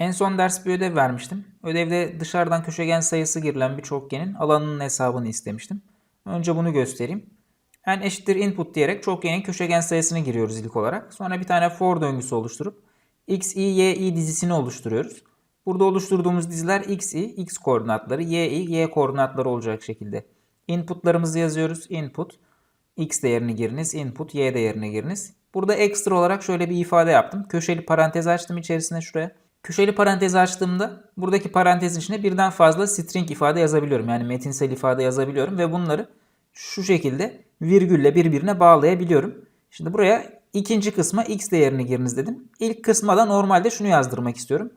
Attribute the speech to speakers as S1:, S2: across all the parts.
S1: En son ders bir ödev vermiştim. Ödevde dışarıdan köşegen sayısı girilen bir çokgenin alanının hesabını istemiştim. Önce bunu göstereyim. n eşittir input diyerek çokgenin köşegen sayısını giriyoruz ilk olarak. Sonra bir tane for döngüsü oluşturup x, y, y, i dizisini oluşturuyoruz. Burada oluşturduğumuz diziler x, i, x koordinatları, y, i, y koordinatları olacak şekilde. Inputlarımızı yazıyoruz. Input, x değerini giriniz, input, y değerini giriniz. Burada ekstra olarak şöyle bir ifade yaptım. Köşeli parantez açtım içerisine şuraya. Köşeli parantezi açtığımda buradaki parantezin içine birden fazla string ifade yazabiliyorum. Yani metinsel ifade yazabiliyorum ve bunları şu şekilde virgülle birbirine bağlayabiliyorum. Şimdi buraya ikinci kısma x değerini giriniz dedim. İlk kısma da normalde şunu yazdırmak istiyorum.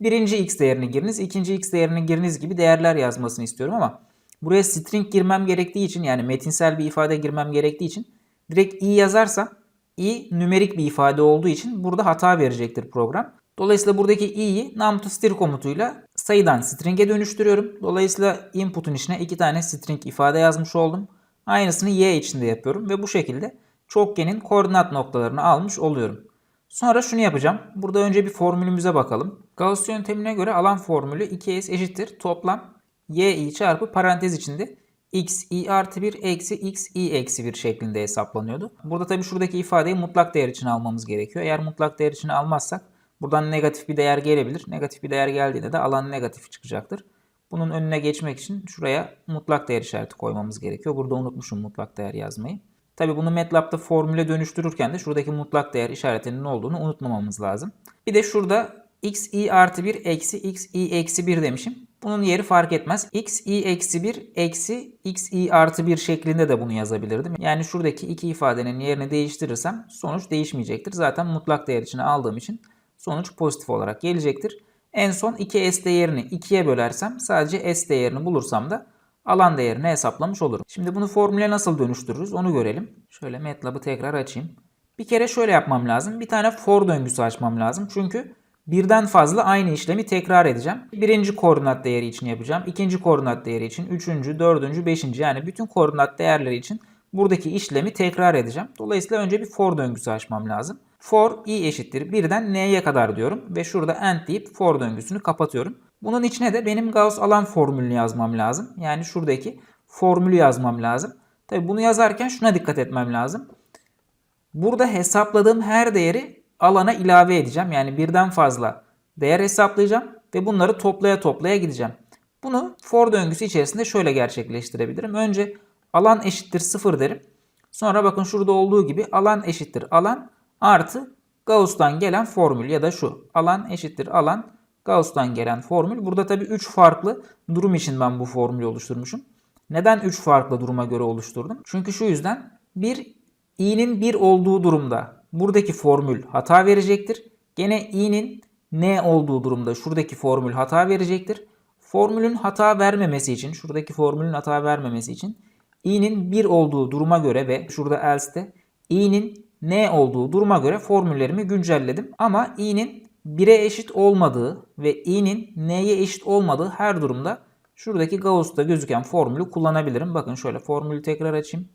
S1: Birinci x değerini giriniz, ikinci x değerini giriniz gibi değerler yazmasını istiyorum ama buraya string girmem gerektiği için yani metinsel bir ifade girmem gerektiği için direkt i yazarsam i nümerik bir ifade olduğu için burada hata verecektir program. Dolayısıyla buradaki i'yi num to string komutuyla sayıdan string'e dönüştürüyorum. Dolayısıyla input'un içine iki tane string ifade yazmış oldum. Aynısını y içinde yapıyorum ve bu şekilde çokgenin koordinat noktalarını almış oluyorum. Sonra şunu yapacağım. Burada önce bir formülümüze bakalım. Gauss yöntemine göre alan formülü 2s eşittir toplam y çarpı parantez içinde x i artı 1 eksi x i eksi 1 şeklinde hesaplanıyordu. Burada tabi şuradaki ifadeyi mutlak değer için almamız gerekiyor. Eğer mutlak değer için almazsak buradan negatif bir değer gelebilir. Negatif bir değer geldiğinde de alan negatif çıkacaktır. Bunun önüne geçmek için şuraya mutlak değer işareti koymamız gerekiyor. Burada unutmuşum mutlak değer yazmayı. Tabi bunu MATLAB'da formüle dönüştürürken de şuradaki mutlak değer işaretinin ne olduğunu unutmamamız lazım. Bir de şurada x i artı 1 eksi x i eksi 1 demişim. Bunun yeri fark etmez. x i eksi 1 eksi x i artı 1 şeklinde de bunu yazabilirdim. Yani şuradaki iki ifadenin yerini değiştirirsem sonuç değişmeyecektir. Zaten mutlak değer içine aldığım için sonuç pozitif olarak gelecektir. En son 2s değerini 2'ye bölersem sadece s değerini bulursam da alan değerini hesaplamış olurum. Şimdi bunu formüle nasıl dönüştürürüz onu görelim. Şöyle MATLAB'ı tekrar açayım. Bir kere şöyle yapmam lazım. Bir tane for döngüsü açmam lazım. Çünkü birden fazla aynı işlemi tekrar edeceğim. Birinci koordinat değeri için yapacağım. ikinci koordinat değeri için. Üçüncü, dördüncü, beşinci yani bütün koordinat değerleri için buradaki işlemi tekrar edeceğim. Dolayısıyla önce bir for döngüsü açmam lazım. For i eşittir 1'den n'ye kadar diyorum ve şurada end deyip for döngüsünü kapatıyorum. Bunun içine de benim Gauss alan formülünü yazmam lazım. Yani şuradaki formülü yazmam lazım. Tabi bunu yazarken şuna dikkat etmem lazım. Burada hesapladığım her değeri alana ilave edeceğim. Yani birden fazla değer hesaplayacağım ve bunları toplaya toplaya gideceğim. Bunu for döngüsü içerisinde şöyle gerçekleştirebilirim. Önce alan eşittir 0 derim. Sonra bakın şurada olduğu gibi alan eşittir alan artı Gauss'tan gelen formül ya da şu alan eşittir alan Gauss'tan gelen formül. Burada tabi 3 farklı durum için ben bu formülü oluşturmuşum. Neden 3 farklı duruma göre oluşturdum? Çünkü şu yüzden bir i'nin 1 olduğu durumda buradaki formül hata verecektir. Gene i'nin n olduğu durumda şuradaki formül hata verecektir. Formülün hata vermemesi için, şuradaki formülün hata vermemesi için i'nin 1 olduğu duruma göre ve şurada else'te i'nin n olduğu duruma göre formüllerimi güncelledim. Ama i'nin 1'e eşit olmadığı ve i'nin n'ye eşit olmadığı her durumda şuradaki Gauss'ta gözüken formülü kullanabilirim. Bakın şöyle formülü tekrar açayım.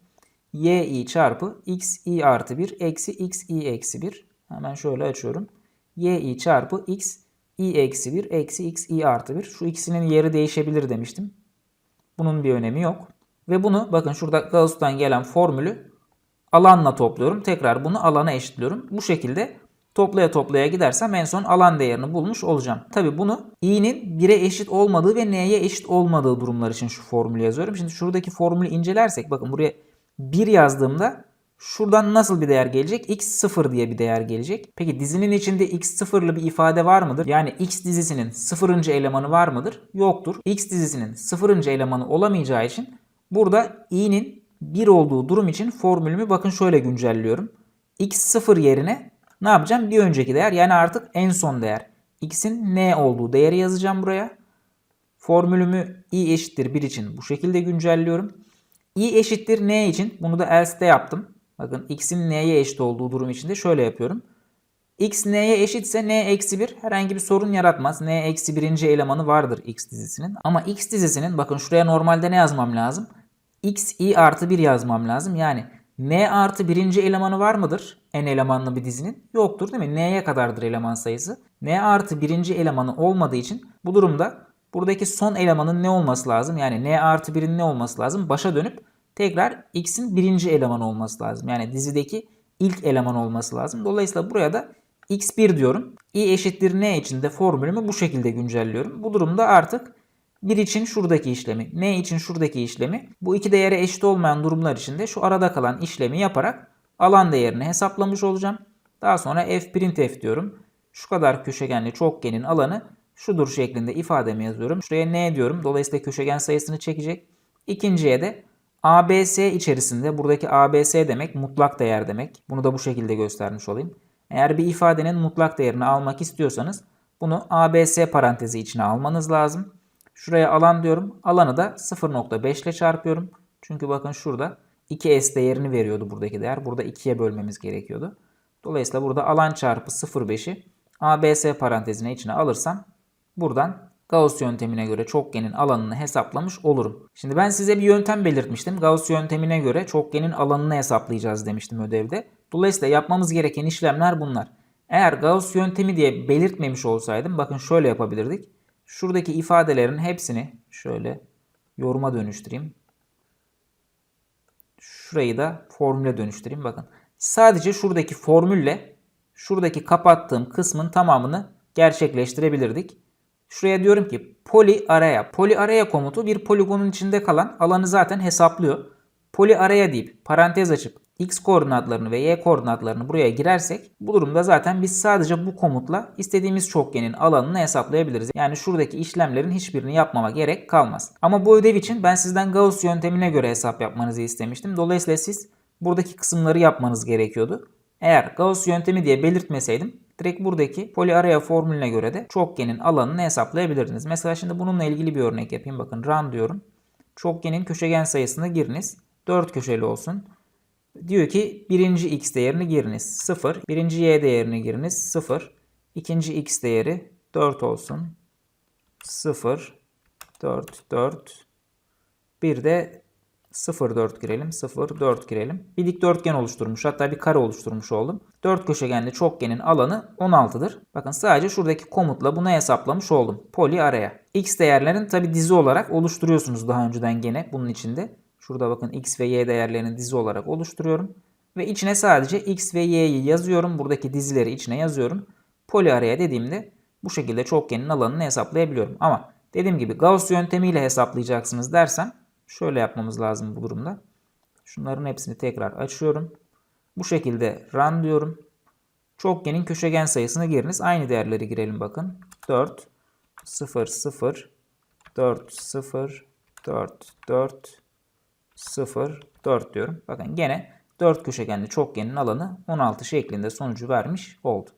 S1: y i çarpı x i artı 1 eksi x i eksi 1. Hemen şöyle açıyorum. y i çarpı x i eksi 1 eksi x i artı 1. Şu ikisinin yeri değişebilir demiştim. Bunun bir önemi yok. Ve bunu bakın şurada Gauss'tan gelen formülü alanla topluyorum. Tekrar bunu alana eşitliyorum. Bu şekilde toplaya toplaya gidersem en son alan değerini bulmuş olacağım. Tabi bunu i'nin 1'e eşit olmadığı ve n'ye eşit olmadığı durumlar için şu formülü yazıyorum. Şimdi şuradaki formülü incelersek bakın buraya 1 yazdığımda şuradan nasıl bir değer gelecek? x0 diye bir değer gelecek. Peki dizinin içinde x0'lı bir ifade var mıdır? Yani x dizisinin 0. elemanı var mıdır? Yoktur. x dizisinin 0. elemanı olamayacağı için burada i'nin 1 olduğu durum için formülümü bakın şöyle güncelliyorum. x0 yerine ne yapacağım? Bir önceki değer yani artık en son değer. X'in n olduğu değeri yazacağım buraya. Formülümü i eşittir 1 için bu şekilde güncelliyorum. i eşittir n için bunu da else'de yaptım. Bakın x'in n'ye eşit olduğu durum için de şöyle yapıyorum. x n'ye eşitse n eksi 1 herhangi bir sorun yaratmaz. n eksi 1. elemanı vardır x dizisinin. Ama x dizisinin bakın şuraya normalde ne yazmam lazım? X i artı 1 yazmam lazım. Yani N artı birinci elemanı var mıdır? N elemanlı bir dizinin. Yoktur değil mi? N'ye kadardır eleman sayısı. N artı birinci elemanı olmadığı için bu durumda buradaki son elemanın ne olması lazım? Yani N artı 1'in ne olması lazım? Başa dönüp tekrar X'in birinci elemanı olması lazım. Yani dizideki ilk eleman olması lazım. Dolayısıyla buraya da X1 diyorum. i eşittir N için de formülümü bu şekilde güncelliyorum. Bu durumda artık 1 için şuradaki işlemi, n için şuradaki işlemi, bu iki değere eşit olmayan durumlar için de şu arada kalan işlemi yaparak alan değerini hesaplamış olacağım. Daha sonra f printf diyorum. Şu kadar köşegenli çokgenin alanı şudur şeklinde ifademi yazıyorum. Şuraya n diyorum. Dolayısıyla köşegen sayısını çekecek. İkinciye de ABS içerisinde buradaki ABS demek mutlak değer demek. Bunu da bu şekilde göstermiş olayım. Eğer bir ifadenin mutlak değerini almak istiyorsanız bunu ABS parantezi içine almanız lazım. Şuraya alan diyorum. Alanı da 0.5 ile çarpıyorum. Çünkü bakın şurada 2s değerini veriyordu buradaki değer. Burada 2'ye bölmemiz gerekiyordu. Dolayısıyla burada alan çarpı 0.5'i ABS parantezine içine alırsam buradan Gauss yöntemine göre çokgenin alanını hesaplamış olurum. Şimdi ben size bir yöntem belirtmiştim. Gauss yöntemine göre çokgenin alanını hesaplayacağız demiştim ödevde. Dolayısıyla yapmamız gereken işlemler bunlar. Eğer Gauss yöntemi diye belirtmemiş olsaydım bakın şöyle yapabilirdik. Şuradaki ifadelerin hepsini şöyle yoruma dönüştüreyim. Şurayı da formüle dönüştüreyim. Bakın sadece şuradaki formülle şuradaki kapattığım kısmın tamamını gerçekleştirebilirdik. Şuraya diyorum ki poli araya. Poli araya komutu bir poligonun içinde kalan alanı zaten hesaplıyor. Poli araya deyip parantez açıp x koordinatlarını ve y koordinatlarını buraya girersek bu durumda zaten biz sadece bu komutla istediğimiz çokgenin alanını hesaplayabiliriz. Yani şuradaki işlemlerin hiçbirini yapmama gerek kalmaz. Ama bu ödev için ben sizden Gauss yöntemine göre hesap yapmanızı istemiştim. Dolayısıyla siz buradaki kısımları yapmanız gerekiyordu. Eğer Gauss yöntemi diye belirtmeseydim direkt buradaki poliaraya formülüne göre de çokgenin alanını hesaplayabilirdiniz. Mesela şimdi bununla ilgili bir örnek yapayım. Bakın run diyorum. Çokgenin köşegen sayısını giriniz. 4 köşeli olsun. Diyor ki birinci x değerini giriniz 0. Birinci y değerini giriniz 0. İkinci x değeri 4 olsun. 0, 4, 4. Bir de 0, 4 girelim. 0, 4 girelim. Bir dikdörtgen oluşturmuş. Hatta bir kare oluşturmuş oldum. 4 köşegenli çokgenin alanı 16'dır. Bakın sadece şuradaki komutla bunu hesaplamış oldum. Poli araya. X değerlerin tabi dizi olarak oluşturuyorsunuz daha önceden gene bunun içinde. Şurada bakın x ve y değerlerini dizi olarak oluşturuyorum. Ve içine sadece x ve y'yi yazıyorum. Buradaki dizileri içine yazıyorum. Poli araya dediğimde bu şekilde çokgenin alanını hesaplayabiliyorum. Ama dediğim gibi Gauss yöntemiyle hesaplayacaksınız dersem şöyle yapmamız lazım bu durumda. Şunların hepsini tekrar açıyorum. Bu şekilde run diyorum. Çokgenin köşegen sayısını giriniz. Aynı değerleri girelim bakın. 4, 0, 0, 4, 0, 4, 4, 0, 4 diyorum. Bakın gene 4 köşegenli çokgenin alanı 16 şeklinde sonucu vermiş oldu.